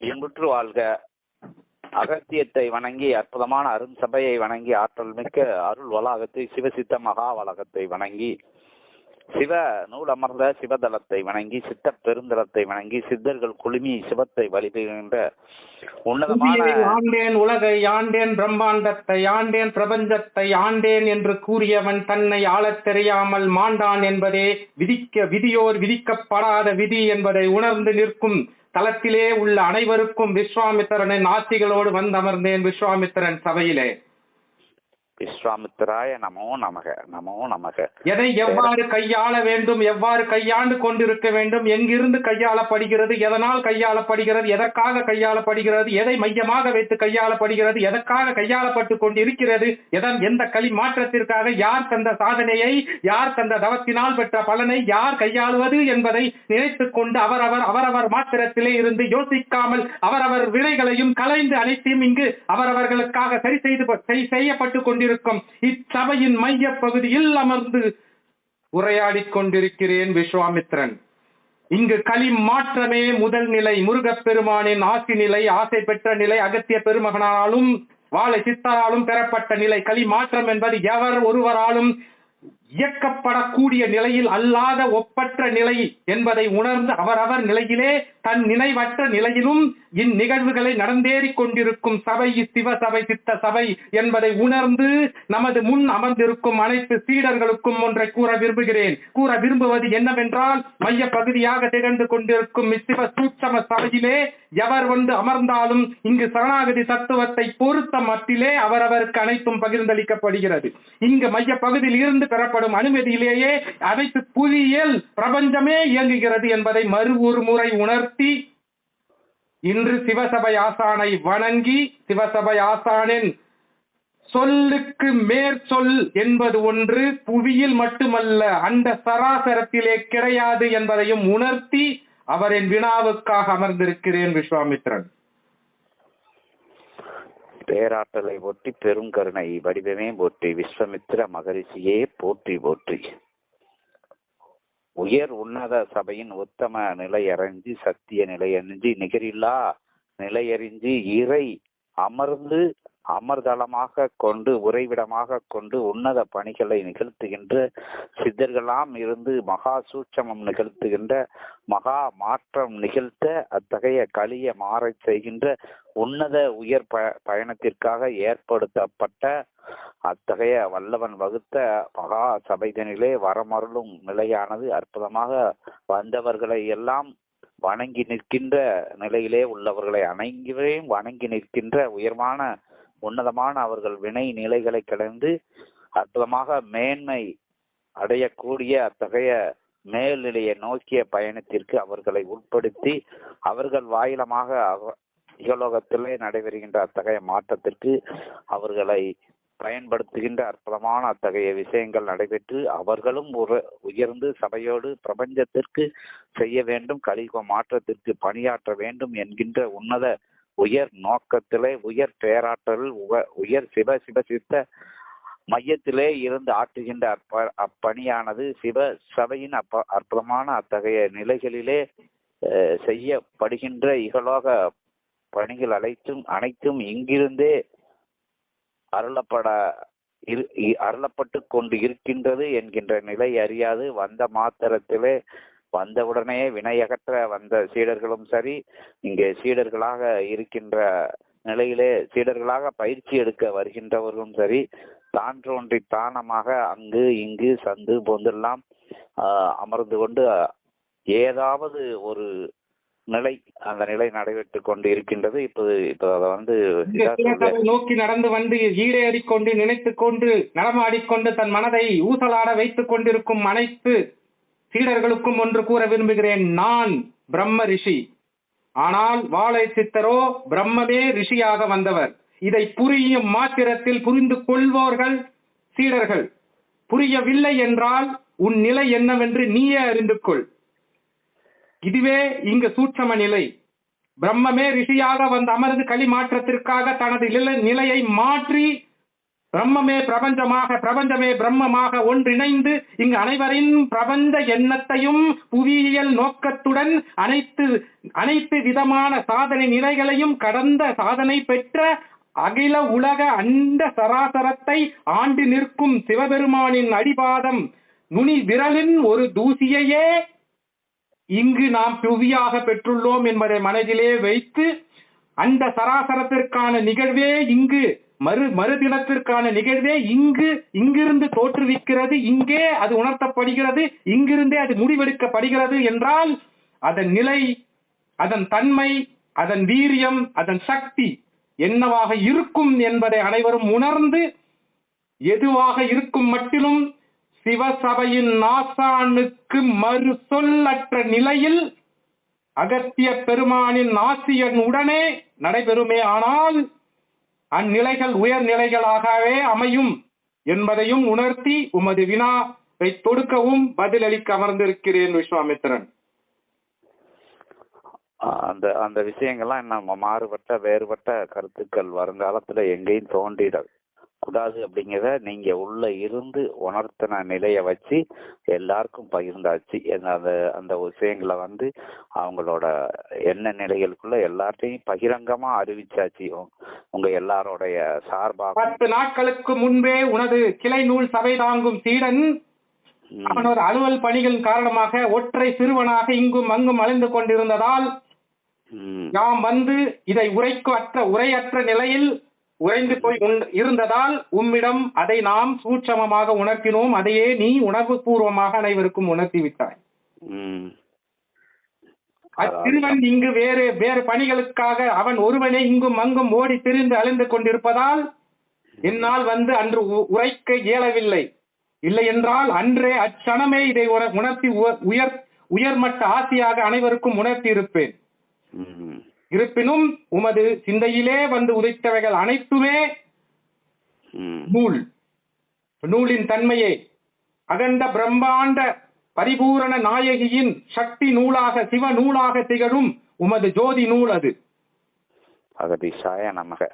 இன்புற்று வாழ்க. அகத்தியத்தை வணங்கி அற்புதமான அருண் சபையை வணங்கி ஆற்றல் மிக்க அருள் வளாகத்தை சிவசித்த மகா வளாகத்தை வணங்கி சிவ நூல் அமர்ந்த சிவதலத்தை வணங்கி சித்த பெருந்தலத்தை வணங்கி சித்தர்கள் குழுமி சிவத்தை வழிபடுகின்ற உன்னதமான ஆண்டேன் உலகை ஆண்டேன் பிரம்மாண்டத்தை ஆண்டேன் பிரபஞ்சத்தை ஆண்டேன் என்று கூறியவன் தன்னை ஆளத் தெரியாமல் மாண்டான் என்பதே விதிக்க விதியோர் விதிக்கப்படாத விதி என்பதை உணர்ந்து நிற்கும் தளத்திலே உள்ள அனைவருக்கும் விஸ்வாமித்திரனின் ஆசிகளோடு வந்தமர்ந்தேன் விஸ்வாமித்திரன் சபையிலே. விஸ்வாமித்திராய நமோ நமக நமோ நமக. எதை எவ்வாறு கையாள வேண்டும் எவ்வாறு கையாண்டு கொண்டிருக்க வேண்டும் எங்கிருந்து கையாளப்படுகிறது எதனால் கையாளப்படுகிறது எதற்காக கையாளப்படுகிறது எதை மையமாக வைத்து கையாளப்படுகிறது எதற்காக கையாளப்பட்டு கொண்டிருக்கிறது எதன் எந்த களி மாற்றத்திற்காக யார் தந்த சாதனையை யார் தந்த தவத்தினால் பெற்ற பலனை யார் கையாளுவது என்பதை நினைத்துக் கொண்டு அவரவர் அவரவர் மாத்திரத்திலே இருந்து யோசிக்காமல் அவரவர் வினைகளையும் கலைந்து அனைத்தையும் இங்கு அவரவர்களுக்காக சரி செய்து சரி செய்யப்பட்டு கொண்டிருக்கும். இச்சபையின் மைய பகுதியில் அமர்ந்து உரையாடிக் கொண்டிருக்கிறேன் விஸ்வாமித்ரன். இங்கு களி மாற்றமே முதல் நிலை. முருகப்பெருமானின் ஆசி நிலை ஆசை பெற்ற நிலை அகத்திய பெருமகனாலும் வாழை சித்தராலும் பெறப்பட்ட நிலை. களி மாற்றம் என்பது எவர் ஒருவராலும் இயக்கப்படக்கூடிய நிலையில் அல்லாத ஒப்பற்ற நிலை என்பதை உணர்ந்து அவரவர் நிலையிலே தன் நினைவற்ற நிலையிலும் இந்நிகழ்வுகளை நடந்தேறிக் கொண்டிருக்கும் சபை சிவ சபை சித்த சபை என்பதை உணர்ந்து நமது முன் அமர்ந்திருக்கும் அனைத்து சீடர்களுக்கும் ஒன்றை கூற விரும்புகிறேன். கூற விரும்புவது என்னவென்றால் மைய பகுதியாக திகழ்ந்து கொண்டிருக்கும் இச்சிவ சூட்சம சபையிலே எவர் வந்து அமர்ந்தாலும் இங்கு சரணாகதி தத்துவத்தை பொறுத்த மட்டிலே அவரவருக்கு அனைத்தும் பகிர்ந்தளிக்கப்படுகிறது. இங்கு மைய பகுதியில் இருந்து பெறப்படும் அனுமதியிலேயே அனைத்து புவியியல் பிரபஞ்சமே இயங்குகிறது என்பதை மறு ஒரு முறை உணர்த்தி இன்று சிவசபை ஆசானை வணங்கி சிவசபை ஆசானின் சொல்லுக்கு மேற்சொல் என்பது ஒன்று புவியில் மட்டுமல்ல அந்த சராசரத்திலே கிடையாது என்பதையும் உணர்த்தி அவரின் வினாவுக்காக அமர்ந்திருக்கிறேன் விஸ்வாமித்ரன். பேராற்றலை ஒட்டி பெருங்கருணை வடிவமே போற்றி விஸ்வமித்திர மகரிஷியே போற்றி போற்றி. உயர் உன்னத சபையின் உத்தம நிலையறிஞ்சி சத்திய நிலையறிஞ்சி நிகரில்லா நிலையறிஞ்சி இறை அமர்ந்து அமர்தளமாக கொண்டு உறைவிடமாக கொண்டு உன்னத பணிகளை நிகழ்த்துகின்ற சித்தர்களாம் இருந்து மகா சூட்சமம் நிகழ்த்துகின்ற மகா மாற்றம் நிகழ்த்த அத்தகைய களிய மாறச் செய்கின்ற உன்னத உயர் ப பயணத்திற்காக ஏற்படுத்தப்பட்ட அத்தகைய வல்லவன் வகுத்த மகா சபைதனிலே வரமருளும் நிலையானது. அற்புதமாக வந்தவர்களை எல்லாம் வணங்கி நிற்கின்ற நிலையிலே உள்ளவர்களை அனைவரையும் வணங்கி நிற்கின்ற உயர்வான உன்னதமான அவர்கள் வினை நிலைகளை கடந்து அற்புதமாக மேன்மை அடையக்கூடிய அத்தகைய மேல்நிலையை நோக்கிய பயணத்திற்கு அவர்களை உட்படுத்தி அவர்கள் வாயிலமாக அவ- இகலோகத்திலே நடைபெறுகின்ற அத்தகைய மாற்றத்திற்கு அவர்களை பயன்படுத்துகின்ற அற்புதமான அத்தகைய விஷயங்கள் நடைபெற்று அவர்களும் உயர்ந்து சபையோடு பிரபஞ்சத்திற்கு செய்ய வேண்டும் கலியுக மாற்றத்திற்கு பணியாற்ற வேண்டும் என்கின்ற உன்னத உயர் நோக்கத்திலே உயர் பேராற்றல் உயர் சிவ சிவ சித்த மையத்திலே இருந்து ஆற்றுகின்ற அற்ப அப்பணியானது சிவ சபையின் அப்ப அற்புதமான அத்தகைய நிலைகளிலே அஹ், செய்யப்படுகின்ற இகலோக பணிகள் அனைத்தும் அனைத்தும் இங்கிருந்தே அருளப்பட இரு அருளப்பட்டு கொண்டு இருக்கின்றது என்கின்ற நிலை அறியாது. வந்த மாத்திரத்திலே வந்தவுடனே வினையகற்ற வந்த சீடர்களும் சரி இங்கே சீடர்களாக இருக்கின்ற நிலையிலே சீடர்களாக பயிற்சி எடுக்க வருகின்றவர்களும் சரி தான் தோன்றி தானமாக அங்கு இங்கு சந்து போந்தெல்லாம் அமர்ந்து கொண்டு ஏதாவது ஒரு நிலை அந்த நிலை நடைபெற்று கொண்டு இருக்கின்றது இப்போது இப்போ அதை வந்து நோக்கி நடந்து வந்து ஈடேறிக் கொண்டு நினைத்துக் கொண்டு நடமாடிக்கொண்டு தன் மனதை ஊசலாட வைத்துக் கொண்டிருக்கும் அனைத்து சீடர்களுக்கும் ஒன்று கூற விரும்புகிறேன். நான் பிரம்ம ரிஷி. ஆனால் வாழை சித்தரோ பிரம்மமே ரிஷியாக வந்தவர். இதை புரியும் மாத்திரத்தில் புரிந்து கொள்வோர்கள் சீடர்கள். புரியவில்லை என்றால் உன் நிலை என்னவென்று நீயே அறிந்து கொள். இதுவே இங்கு சூட்சம நிலை. பிரம்மமே ரிஷியாக வந்த அமர்ந்து களி மாற்றத்திற்காக தனது நிலையை மாற்றி பிரம்மமே பிரபஞ்சமாக பிரபஞ்சமே பிரம்மமாக ஒன்றிணைந்து இங்கு அனைவரின் பிரபஞ்ச எண்ணத்தையும் புவியியல் நோக்கத்துடன் அனைத்து அனைத்து விதமான சாதனை நிலைகளையும் கடந்த சாதனை பெற்ற அகில உலக அண்ட சராசரத்தை ஆண்டு நிற்கும் சிவபெருமானின் அடிபாதம். நுனி விரலின் ஒரு தூசியையே இங்கு நாம் புவியாக பெற்றுள்ளோம் என்பதை மனதிலே வைத்து அந்த சராசரத்திற்கான நிகழ்வே இங்கு மறு மறுதினத்திற்கான நிகழ்வே இங்கு இங்கிருந்து தோற்றுவிக்கிறது. இங்கே அது உணர்த்தப்படுகிறது. இங்கிருந்தே அது முடிவெடுக்கப்படுகிறது என்றால் அதன் நிலை அதன் தன்மை அதன் வீரியம் அதன் சக்தி என்னவாக இருக்கும் என்பதை அனைவரும் உணர்ந்து எதுவாக இருக்கும் மட்டிலும் சிவசபையின் நாசானுக்கு மறு சொல்லற்ற நிலையில் அகத்திய பெருமானின் ஆசியன் உடனே நடைபெறுமே ஆனால் அந்நிலைகள் உயர்நிலைகளாகவே அமையும் என்பதையும் உணர்த்தி உமது வினாவை தொடுக்கவும் பதிலளிக்க அமர்ந்திருக்கிறேன் விஸ்வாமித்திரன் அந்த அந்த விஷயங்கள்லாம் என்ன மாறுபட்ட வேறுபட்ட கருத்துக்கள் வருங்காலத்துல எங்கேயும் தோன்றிட கூடாது அப்படிங்கிறத நீங்க உள்ள இருந்து உணர்த்தின நிலைய வச்சு எல்லாருக்கும் பகிர்ந்தாச்சு. என்ன அந்த அந்த விஷயங்களை வந்து அவங்களோட எண்ண நிலைகளுக்குள்ள எல்லார்ட்டையும் பகிரங்கமா அறிவிச்சாச்சு. உங்க எல்லாரோடைய சார்பாக. பத்து நாட்களுக்கு முன்பே உனது கிளை நூல் சபை தாங்கும் சீடன் ம், அவன் ஒரு அலுவல் பணிகளின் காரணமாக ஒற்றை சிறுவனாக இங்கும் அங்கும் அலைந்து கொண்டிருந்ததால் ம், யாம் வந்து இதை உரைக்கு அற்ற உரையற்ற நிலையில் உறைந்து போய் இருந்ததால் உம்மிடம் அதை நாம் சூட்சமமாக உணர்த்தினோம் அதையே நீ உணர்வு பூர்வமாக அனைவருக்கும் உணர்த்தி விட்டாய். அச்சிறுவன் இங்கு வேறு வேறு பணிகளுக்காக அவன் ஒருவனே இங்கும் அங்கும் ஓடி திரிந்து அலைந்து கொண்டிருப்பதால் என்னால் வந்து அன்று உரைக்க இயலவில்லை இல்லை என்றால் அன்றே அச்சணமே இதை உண- உணர்த்தி உயர் உயர்மட்ட ஆசையாக அனைவருக்கும் உணர்த்தி இருப்பேன். இருப்பினும் உமது சிந்தையிலே வந்து உதைத்தவைகள் அனைத்துமே. நூல். நூலின் தன்மையே. அகண்ட பிரம்மாண்ட பரிபூரண நாயகியின் சக்தி நூலாக சிவ நூலாக திகழும் உமது ஜோதி நூல் அது. அகதீஷாய நமக.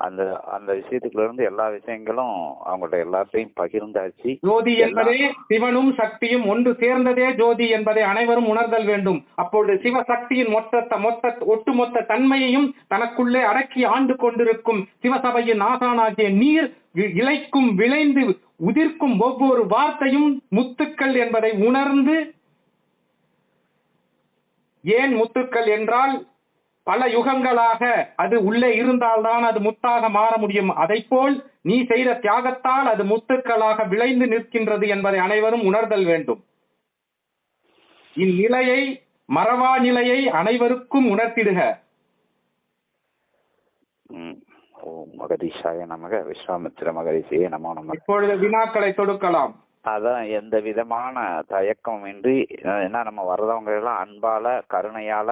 அந்த அந்த விஷயத்துக்குள்ள இருந்து எல்லா விஷயங்களும் அவங்கள்ட்ட எல்லாத்தையும் பகிர்ந்தாச்சு. ஜோதி என்பதே சிவனும் சக்தியும் ஒன்று சேர்ந்ததே ஜோதி என்பதை அனைவரும் உணர்தல் வேண்டும். அப்பொழுது சிவசக்தியின் மொத்த மொத்த ஒட்டுமொத்த தன்மையையும் தனக்குள்ளே அடக்கி ஆண்டு கொண்டிருக்கும் சிவசபையின் ஆசானாகிய நீர் இலைக்கும் விளைந்து உதிர்க்கும் ஒவ்வொரு வார்த்தையும் முத்துக்கள் என்பதை உணர்ந்து ஏன் முத்துக்கள் என்றால் பல யுகங்களாக அது உள்ளே இருந்தால்தான் அது முத்தாக மாற முடியும். அதைப்போல் நீ செய்த தியாகத்தால் அது முத்துக்களாக விளைந்து நிற்கின்றது என்பதை அனைவரும் உணர்தல் வேண்டும். இந்நிலையை மறவா நிலையை அனைவருக்கும் உணர்த்திடுக. ஓம் மகதீஷாய நமக. விஸ்வாமித்திர மகரிஷியே நமோ நம. இப்பொழுது வினாக்களை தொடுக்கலாம். அதான் எந்த விதமான தயக்கம் இன்றி என்ன நம்ம வர்றவங்க எல்லாம் அன்பால கருணையால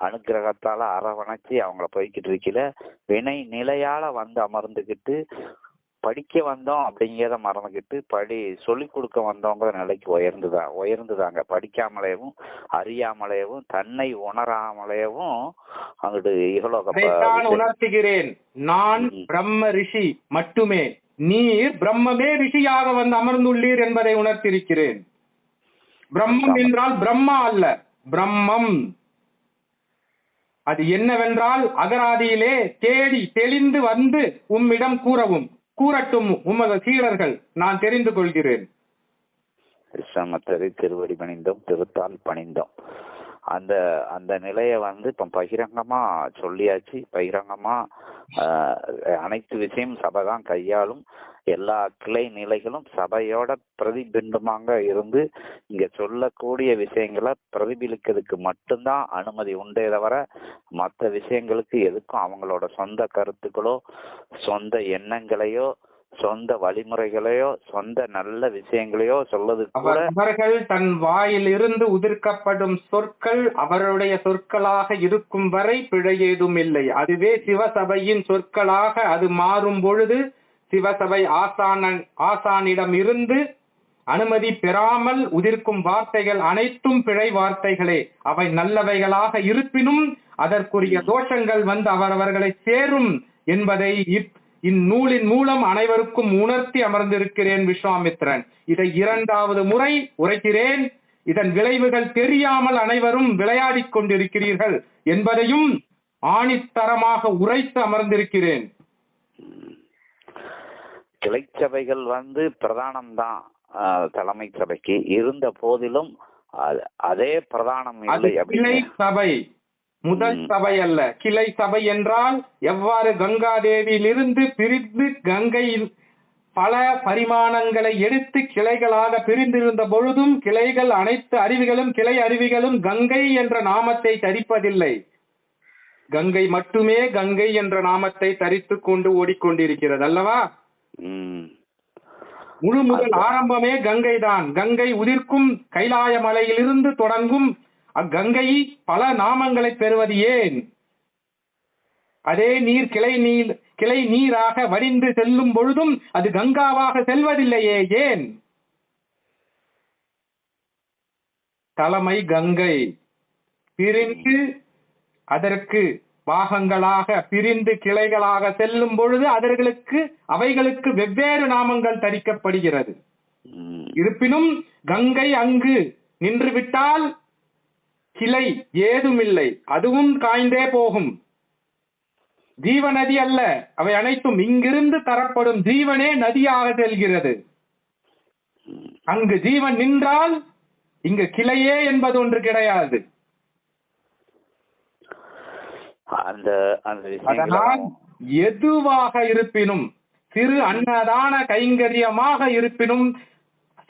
அனுக்கிரகத்தால அரவணைச்சு அவங்கள போய்கிட்டு இருக்கல வினை நிலையால வந்து அமர்ந்துக்கிட்டு படிக்க வந்தோம் அப்படிங்கிறத மறந்துக்கிட்டு படி சொல்லி கொடுக்க வந்தவங்க நிலைக்கு உயர்ந்துதான் உயர்ந்துதாங்க. படிக்காமலேயும் அறியாமலேயும் தன்னை உணராமலேயும் அங்கிட்டு இகலோக. உணர்த்துகிறேன். நான். பிரம்ம ரிஷி மட்டுமே. நீர் பிரம்மமே ரிஷியாக வந்து அமர்ந்துள்ளீர் என்பதை உணர்த்திருக்கிறேன். பிரம்மம் என்றால் பிரம்மா அல்ல. பிரம்மம். அது என்னவென்றால் அகராதியிலே தேடி தெளிந்து வந்து உம்மிடம் கூறவும் கூறட்டும் உமது சீடர்கள் நான் தெரிந்து கொள்கிறேன். திருவடி பணிந்தோம் திருத்தால் பணிந்தோம். அந்த அந்த நிலையை வந்து இப்ப பகிரங்கமா சொல்லியாச்சு. பகிரங்கமா அனைத்து விஷயம் சபை தான் கையாளும். எல்லா கிளை நிலைகளும் சபையோட பிரதிபிம்பமாக இருந்து இங்க சொல்லக்கூடிய விஷயங்களை பிரதிபலிக்கிறதுக்கு மட்டும்தான் அனுமதி உண்டே தவிர மற்ற விஷயங்களுக்கு எதுக்கும் அவங்களோட சொந்த கருத்துக்களோ சொந்த எண்ணங்களையோ சொந்த வழிமுறைகளையோ சொந்த நல்ல விஷயங்களையோ சொல்லது கூட அவர்கள் தன் வாயில் இருந்து உதிர்க்கப்படும் சொற்கள் அவருடைய சொற்களாக இருக்கும் வரை பிழை ஏதும் இல்லை அதுவே சிவசபையின் சொற்களாக அது மாறும் பொழுது சிவசபை ஆசானன் ஆசானிடம் இருந்து அனுமதி பெறாமல் உதிர்க்கும் வார்த்தைகள் அனைத்தும் பிழை வார்த்தைகளே. அவை நல்லவைகளாக இருப்பினும் அதற்குரிய தோஷங்கள் வந்து அவரவர்களை சேரும் என்பதை இப்- இந்நூலின் மூலம் அனைவருக்கும் உணர்த்தி அமர்ந்திருக்கிறேன் விஸ்வாமித்திரன் இதை இரண்டாவது முறை உரைக்கிறேன். இதன் விளைவுகள் தெரியாமல் அனைவரும் விளையாடிக் கொண்டிருக்கிறீர்கள் என்பதையும் ஆணித்தரமாக உரைத்து அமர்ந்திருக்கிறேன். கிளைச்சபைகள் வந்து பிரதானம்தான் தலைமை சபைக்கு. இருந்த போதிலும் அதே பிரதானம் இல்லை சபை முதல். சபை அல்ல கிளை சபை என்றால் எவ்வாறு கங்காதேவியிலிருந்து பிரிந்து கங்கையில் பல பரிமாணங்களை எடுத்து கிளைகளாக பிரிந்திருந்த பொழுதும் கிளைகள் அனைத்து அருவிகளும் கிளை அருவிகளும் கங்கை என்ற நாமத்தை தரிப்பதில்லை கங்கை மட்டுமே கங்கை என்ற நாமத்தை தரித்துக் கொண்டு ஓடிக்கொண்டிருக்கிறது அல்லவா. முழு முதல் ஆரம்பமே கங்கை தான் கங்கை உதிர்க்கும் கைலாய மலையிலிருந்து தொடங்கும் அக்கங்கை பல நாமங்களை பெறுவது ஏன்? அதே நீர் கிளை நீர் கிளை நீராக வடிந்து செல்லும் பொழுதும் அது கங்காவாக செல்வதில்லையே ஏன்? தலைமை கங்கை பிரிந்து அதற்கு பாகங்களாக பிரிந்து கிளைகளாக செல்லும் பொழுது அவர்களுக்கு அவைகளுக்கு வெவ்வேறு நாமங்கள் தரிக்கப்படுகிறது. இருப்பினும் கங்கை அங்கு நின்று விட்டால் கிளை ஏதுமில்லை அதுவும் காய்ந்தே போகும். ஜீவ நதி அல்ல அவை அனைத்தும் இங்கிருந்து தரப்படும் ஜீவனே நதியாக செல்கிறது. அங்கு ஜீவன் நின்றால் இங்கு கிளையே என்பது ஒன்று கிடையாது. அந்த அதனால் எதுவாக இருப்பினும் சிறு அன்னதான கைங்கரியமாக இருப்பினும்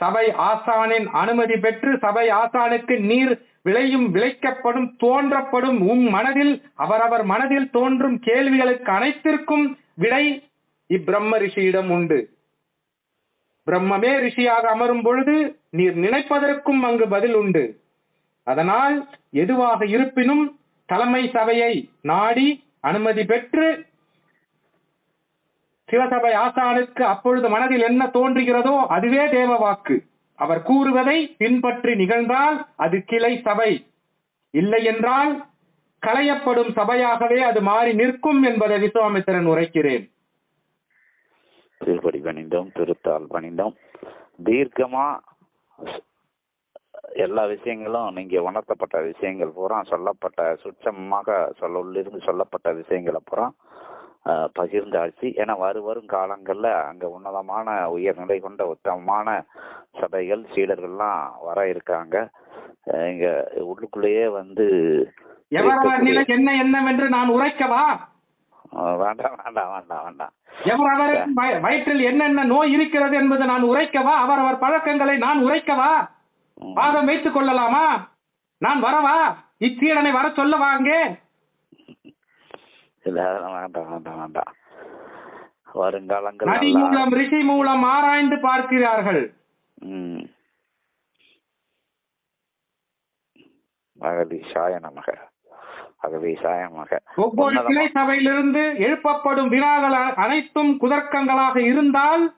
சபை ஆசானின் அனுமதி பெற்று சபை ஆசானுக்கு நீர் விளையும் விளைக்கப்படும் தோன்றப்படும் உம் மனதில் அவரவர் மனதில் தோன்றும் கேள்விகளுக்கு அனைத்திற்கும் விடை இப்பிரம்ம ரிஷியிடம் உண்டு. பிரம்மமே ரிஷியாக அமரும் பொழுது நீர் நினைப்பதற்கும் அங்கு பதில் உண்டு. அதனால் எதுவாக இருப்பினும் தலைமை சபையை நாடி அனுமதி பெற்று சிவசபை ஆசானுக்கு அப்பொழுது மனதில் என்ன தோன்றுகிறதோ அதுவே தேவ வாக்கு. அவர் கூறுவதை பின்பற்றி நிகழ்ந்தால் அது கிளை சபை. இல்லை என்றால் களையப்படும் சபையாகவே அது மாறி நிற்கும் என்பதை விஸ்வாமித்திரன் உரைக்கிறேன். திருப்படி பணிந்தோம் திருத்தால் பணிந்தோம். தீர்க்கமா? எல்லா விஷயங்களும் நீங்க உணர்த்தப்பட்ட விஷயங்கள் பூரா சொல்லப்பட்ட சுட்சமாக சொல்ல உள்ளிருந்து சொல்லப்பட்ட விஷயங்களை பூரா அஹ், பகிர்ந்தாச்சு. ஏன்னா வரு வரும் காலங்கள்ல அங்க உன்னதமான உயர்நிலை கொண்ட உத்தமமான சபைகள் சீடர்கள்லாம் வர இருக்காங்க. இங்க உள்ளுக்குள்ளேயே வந்து என்ன என்னவென்று நான் உரைக்கவா? வேண்டாம் வேண்டாம் வேண்டாம் வேண்டாம். வயிற்றில் என்னென்ன நோய் இருக்கிறது என்பது நான் உரைக்கவா? அவரவர் பழக்கங்களை நான் உரைக்கவா. வாதம் வைத்துக் கொள்ளலாமா? நான் வரவா? இச்சீடனை வர சொல்ல வாங்க. இல்ல அதெல்லாம் வேண்டாம் வேண்டாம் வேண்டாம். வருங்காலங்கள் நதி மூலம் ரிஷி மூலம் ஆராய்ந்து பார்க்கிறார்கள். ம். அகதீஷாய நமக. அகதீஷாய நமக. ஒவ்வொரு கிளை சபையிலிருந்து எழுப்பப்படும் வினாக்கள் அ- அனைத்தும் குதர்க்கங்களாக இருந்தால்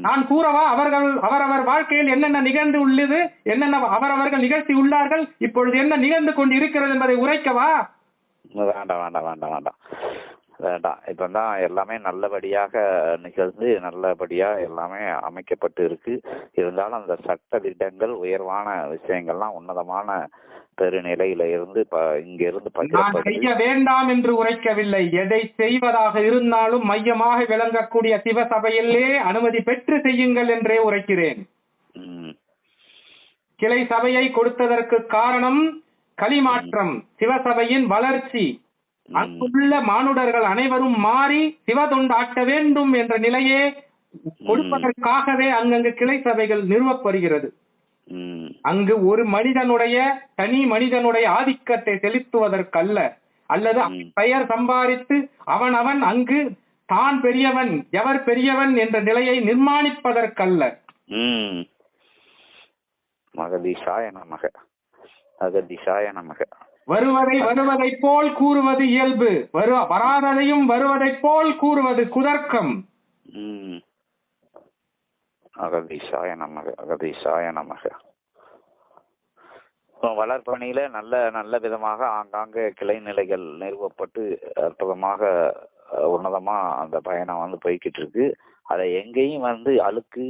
நான் கூறவா அவர்கள் அவரவர் வாழ்க்கையில் என்னென்ன நிகழ்ந்து உள்ளது என்னென்ன அவரவர்கள் நிகழ்த்தி உள்ளார்கள் இப்பொழுது என்ன நிகழ்ந்து கொண்டு இருக்கிறது என்பதை உரைக்கவா? வேண்டாம் வேண்டாம் வேண்டாம் வேண்டாம். வேண்டாம். இப்போ தான் எல்லாமே நல்லபடியாக நிகழ்ந்து நல்லபடியா எல்லாமே அமைக்கப்பட்டு இருக்கு இருந்தாலும் அந்த சட்ட திட்டங்கள் உயர்வான விஷயங்கள்லாம் உன்னதமான பெருநிலையில இருந்து ப இங்க இருந்து நான் பகிரப்படுது செய்ய வேண்டாம் என்று உரைக்கவில்லை. எதை செய்வதாக இருந்தாலும் மையமாக விளங்கக்கூடிய சிவசபையிலே அனுமதி பெற்று செய்யுங்கள் என்றே உரைக்கிறேன். கிளை சபையை கொடுத்ததற்கு காரணம் களிமாற்றம் சிவசபையின் வளர்ச்சி. அங்குள்ள மானுடர்கள் அனைவரும் மாறி சிவதொண்டாட்ட வேண்டும் என்ற நிலையே கொடுப்பதற்காகவே அங்கங்கு கிளை சபைகள் நிறுவப்படுகிறது. அங்கு ஒரு மனிதனுடைய தனி மனிதனுடைய ஆதிக்கத்தை செலுத்துவதற்கல்ல. அல்லது. பெயர் சம்பாதித்து அவன் அவன் அங்கு தான் பெரியவன் எவர் பெரியவன் என்ற நிலையை நிர்மாணிப்பதற்கல்ல. மகதீஷாய நமக. மகதீஷாய நமக. வருவதை வருவதைப் போல் கூறுவது இயல்பு. வரு வராததையும் வருவதைப் போல் கூறுவது குதர்க்கம். அகதீஷாய நமக அகதீஷாய நமக. வளர்ப்பணியில நல்ல நல்ல விதமாக ஆங்காங்கே கிளை நிலைகள் நிறுவப்பட்டு அற்புதமாக உன்னதமா அந்த பயணம் வந்து போய்கிட்டு இருக்கு. அதை எங்கேயும் வந்து அழுக்கு